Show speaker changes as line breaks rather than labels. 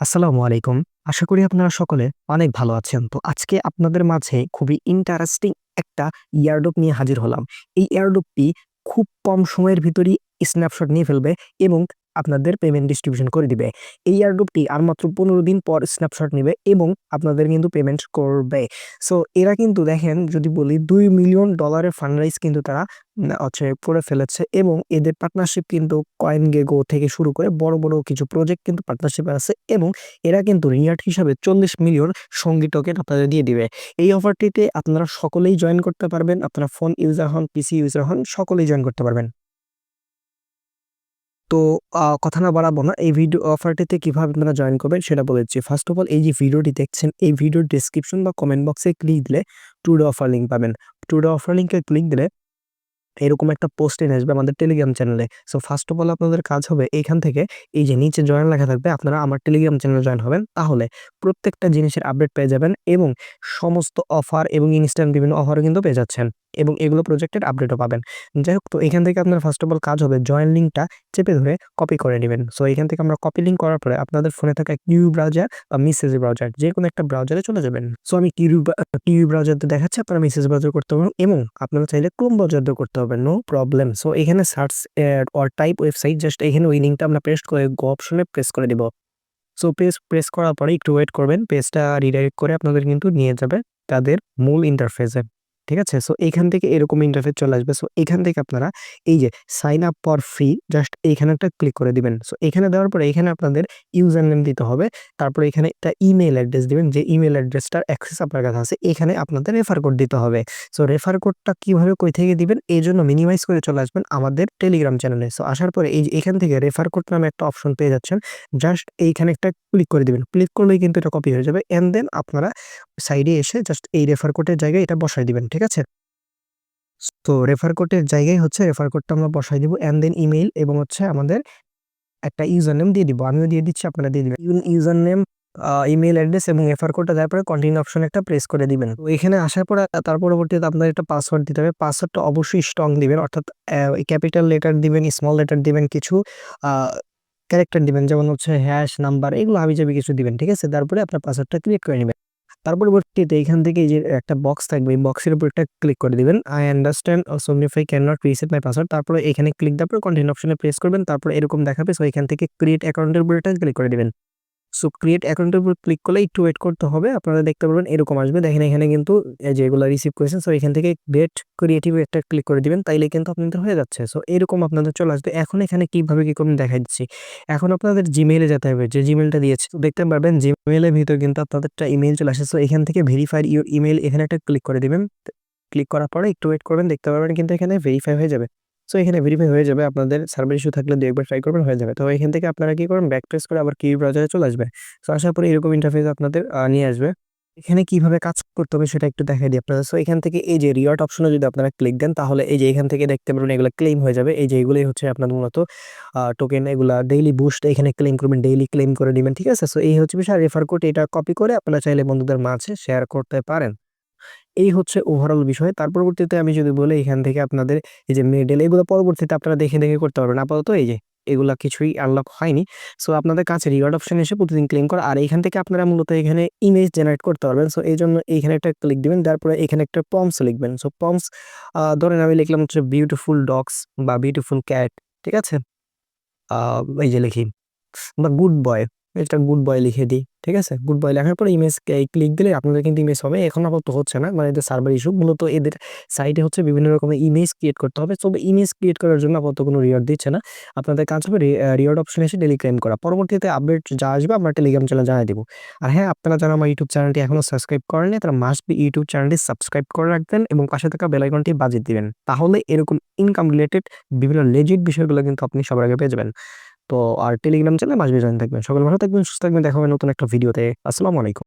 আসসালামু আলাইকুম। আশা করি আপনারা সকলে অনেক ভালো আছেন। তো আজকে আপনাদের মাঝে খুবই ইন্টারেস্টিং একটা ইয়ারডোপ নিয়ে হাজির হলাম। এই ইয়ারডোপটি খুব কম সময়ের ভিতরেই স্ন্যাপশট নিয়ে ফেলবে এবং আপনাদের পেমেন্ট ডিস্ট্রিবিউশন করে দিবে। এই এয়ারড্রপটি আর মাত্র ১৫ দিন পর স্ন্যাপশট নেবে এবং আপনাদের কিন্তু পেমেন্ট করবে। সো এরা কিন্তু দেখেন যদি বলি দুই মিলিয়ন ডলারের ফান্ড-রাইজ কিন্তু তারা হচ্ছে করে ফেলেছে এবং এদের পার্টনারশিপ কিন্তু কয়েন গেগো থেকে শুরু করে বড়, বড় কিছু প্রজেক্ট কিন্তু পার্টনারশিপে আছে এবং এরা কিন্তু রিওয়ার্ড হিসাবে ৪০ মিলিয়ন সঙ্গী টোকেন আপনাদের দিয়ে দিবে। এই অফারটিতে আপনারা সকলেই জয়েন করতে পারবেন। আপনারা ফোন ইউজার হন, পিসি ইউজার হন সকলেই জয়েন করতে পারবেন। তো কথা না বাড়াবো না। এই ভিডিও অফারটিতে কীভাবে আপনারা জয়েন করবেন সেটা বলে দিচ্ছি। ফার্স্ট অফ অল এই যে ভিডিওটি দেখছেন, এই ভিডিওর ডেসক্রিপশন বা কমেন্ট বক্সে ক্লিক দিলে টুডে অফার লিঙ্ক পাবেন। টুডে অফার লিঙ্কে ক্লিক দিলে এরকম একটা পোস্ট এনে আসবে আমাদের টেলিগ্রাম চ্যানেলে। সো ফার্স্ট অফ অল আপনাদের কাজ হবে এইখান থেকে এই যে নিচে জয়েন লেখা থাকবে, আপনারা আমার টেলিগ্রাম চ্যানেলে জয়েন হবেন। তাহলে প্রত্যেকটা জিনিসের আপডেট পেয়ে যাবেন এবং সমস্ত অফার এবং ইনস্ট্যান্ট বিভিন্ন অফারও কিন্তু পেয়ে যাচ্ছেন এবং এগুলো প্রজেক্টের আপডেটও পাবেন। যাই হোক তো এখান থেকে আপনার ফার্স্ট অফ অল কাজ হবে জয়েন লিঙ্কটা চেপে ধরে কপি করে নিবেন। সো এখান থেকে আমরা কপি লিঙ্ক করার পরে আপনাদের ফোনে থাকা কিউ ব্রাউজার বা মেসেজ ব্রাউজার যেকোনো একটা ব্রাউজারে চলে যাবেন। সো আমি কিউ কিউ ব্রাউজার দিয়ে দেখাচ্ছি, আপনারা মেসেজ ব্রাউজার করতে পারবেন এবং আপনারা চাইলে ক্রোম ব্রাউজার করতে পারবেন। No problem. সো এখানে search or type website just এখানে ওই লিঙ্কটা আমরা পেস্ট করে গো অপশনে প্রেস করে দিব। সো পেজ প্রেস করার পরে একটু ওয়েট করবেন। পেজটা রিডাইরেক্ট করে আপনাদের কিন্তু নিয়ে যাবে তাদের মূল ইন্টারফেসে। ঠিক আছে? সো এখান থেকে এরকম ইন্টারফেস চলে আসবে। সো এখান থেকে আপনারা এই যে sign up for free just এইখানে একটা ক্লিক করে দিবেন। সো এখানে দেওয়ার পরে এখানে আপনাদের ইউজার নেম দিতে হবে। তারপরে এখানে একটা ইমেইল অ্যাড্রেস দিবেন যে ইমেল অ্যাড্রেসটার অ্যাক্সেস আপনার কাছে আছে। এখানে আপনাদের রেফার কোড দিতে হবে। সো রেফার কোডটা কীভাবে কই থেকে দিবেন জন্য মিনিমাইজ করে চলে আসবেন আমাদের টেলিগ্রাম চ্যানেলে। সো আসার পরে এই এখান থেকে রেফার কোড নামে একটা অপশন পেয়ে যাচ্ছেন। জাস্ট এইখানে একটা ক্লিক করে দিবেন। ক্লিক করলেই কিন্তু এটা কপি হয়ে যাবে। অ্যান্ড দেন আপনারা সাইডে এসে জাস্ট এই রেফার কোডের জায়গায় এটা বসায় দিবেন। ঠিক আছে? তো রেফার কোডের জায়গায় হচ্ছে রেফার কোডটা আমরা বসাই দিব অ্যান্ড দেন ইমেইল এবং হচ্ছে আমাদের একটা ইউজার নেম দিয়ে দিব। আমিও দিয়ে দিচ্ছি আপনারা দিয়ে দিবেন। User name uh email address এবং রেফার কোডটা দেওয়ার পরে কন্টিনিউ অপশন একটা প্রেস করে দিবেন। তো এখানে আসার পরে তার পরবর্তীতে আপনার একটা পাসওয়ার্ড দিতে হবে। পাসওয়ার্ডটা অবশ্যই স্ট্রং দিবেন অর্থাৎ ক্যাপিটাল লেটার দিবেন, স্মল লেটার দিবেন, কিছু ক্যারেক্টার দিবেন যেমন হচ্ছে হ্যাশ, নাম্বার এগুলো হাবিজাবি কিছু দিবেন। ঠিক আছে? তারপরে আপনার পাসওয়ার্ডটা ক্রিয়েট করে নিবেন। তার পরবর্তীতে এখান থেকে যে একটা বক্স থাকবে, এই বক্সের উপর একটা ক্লিক করে দিবেন। I understand so if I can not reset my password তারপরে এখানে ক্লিক দেওয়ার পর কন্টিনিউ অপশনে প্রেস করবেন। তারপর এরকম দেখাবে সো এখান থেকে ক্রিয়েট অ্যাকাউন্টের উপর একটা ক্লিক করে দিবেন। সো ক্রিয়েট অ্যাকাউন্টের উপর ক্লিক করলে একটু ওয়েট করতে হবে। আপনারা দেখতে পারবেন এরকম আসবে। দেখেন এখানে কিন্তু, এই যে এগুলা রিসিভ করেছেন। সো এখান থেকে গেট ক্রিয়েটিভ একটা ক্লিক করে দিবেন। তাইলে কিন্তু আপনাদের হয়ে যাচ্ছে। সো এরকম আপনাদের চলে আসবে। এখন এখানে কীভাবে কি করবেন দেখা দিচ্ছি। এখন আপনাদের জিমেইলে যেতে হবে, যে জিমেইলটা দিয়েছি। দেখতে পারবেন জিমেইলের ভিতরে কিন্তু আপনাদেরটা ইমেইল চলে আসে। সো এখান থেকে ভেরিফাইড ইউর ইমেল এখানে একটা ক্লিক করে দিবেন। ক্লিক করার পরে একটু ওয়েট করবেন। দেখতে পারবেন কিন্তু এখানে ভেরিফাই হয়ে যাবে। সো এখানে ভেরিফাই হয়ে যাবে। আপনাদের সার্ভার ইস্যু থাকলে ২ একবার ট্রাই করবেন হয়ে যাবে। তো এখান থেকে আপনারা কি করবেন ব্যাক প্রেস করে আবার কিউ ব্রাউজারে চলে আসবে। সো আসার পরে এরকম ইন্টারফেস আপনাদের নিয়ে আসবে। এখানে কীভাবে কাজ করতে হবে সেটা একটু দেখাই দিই আপনাদের। সো এখান থেকে এই যে রিওয়ার্ড অপশনে যদি আপনারা ক্লিক দেন তাহলে এই যে এখান থেকে দেখতে পারবেন এগুলো ক্লেইম হয়ে যাবে। এই যে এগুলাই হচ্ছে আপনার মূলত টোকেন এগুলা ডেইলি বুস্ট এখানে ক্লেম করবেন, ডেইলি ক্লেম করে নেবেন ঠিক আছে? সো এই হচ্ছে বিষয় রেফার কোড এটা কপি করে আপনারা চাইলে বন্ধুদের মাঝে শেয়ার করতে পারেন। এই হচ্ছে ওভারঅল বিষয়। তার পরবর্তীতে আমি যদি বলি এখান থেকে আপনাদের এই যে মেডেল এগুলো পরবর্তীতে আপনারা দেখে, দেখে করতে পারবেন। আপাতত এই যে এগুলা কিছুই আনলক হয়নি। সো আপনাদের কাছে রিওয়ার্ড অপশন এসে প্রতিদিন ক্লেম করা আর এখান থেকে আপনারা মূলত এখানে ইমেজ জেনারেট করতে পারবেন। সো এই জন্য এইখানে একটা ক্লিক দিবেন। দেওয়ার পরে এখানে একটা প্রম্পটস লিখবেন। সো প্রম্পটস আ ধরেন আমি লিখলাম হচ্ছে বিউটিফুল ডগস বা বিউটিফুল ক্যাট। ঠিক আছে? এই যে লিখি বা গুড বয় এটা গুড বয় লিখে দিই। ঠিক আছে? গুড বয় লেখার পরে ইমেজ ক্লিক দিলে আপনাদের কিন্তু ইমেজ হবে। এখন আপাতত হচ্ছে না। মানে এদের সার্ভার ইস্যু। মূলত এদের সাইটে হচ্ছে বিভিন্ন রকমের ইমেজ ক্রিয়েট করতে হবে। তবে ইমেজ ক্রিয়েট করার জন্য আপাতত কোনো রিওয়ার্ড দিচ্ছে না। আপনাদের কাজ হবে রিওয়ার্ড অপশনে এসে ক্লেইম করা। পরবর্তীতে আপডেট যা আসবে আমরা টেলিগ্রাম চ্যানেলে জানায় দিব। আর হ্যাঁ, আপনারা যারা আমার ইউটিউব চ্যানেলটি এখনও সাবস্ক্রাইব করেননি তারা মাস্ট বি ইউটিউব চ্যানেলটি সাবস্ক্রাইব করে রাখবেন এবং পাশে থাকা বেল আইকনটি বাজিয়ে দিবেন। তাহলে এরকম ইনকাম রিলেটেড বিভিন্ন লেজিট বিষয়গুলো কিন্তু আপনি সবার আগে পেয়ে যাবেন। তো আর টেলিগ্রাম চ্যানেলে মাসবি জয়েন থাকবেন। সকল ভালো থাকবেন, সুস্থ থাকবেন। দেখা হবে নতুন একটা ভিডিওতে। আসসালামু আলাইকুম।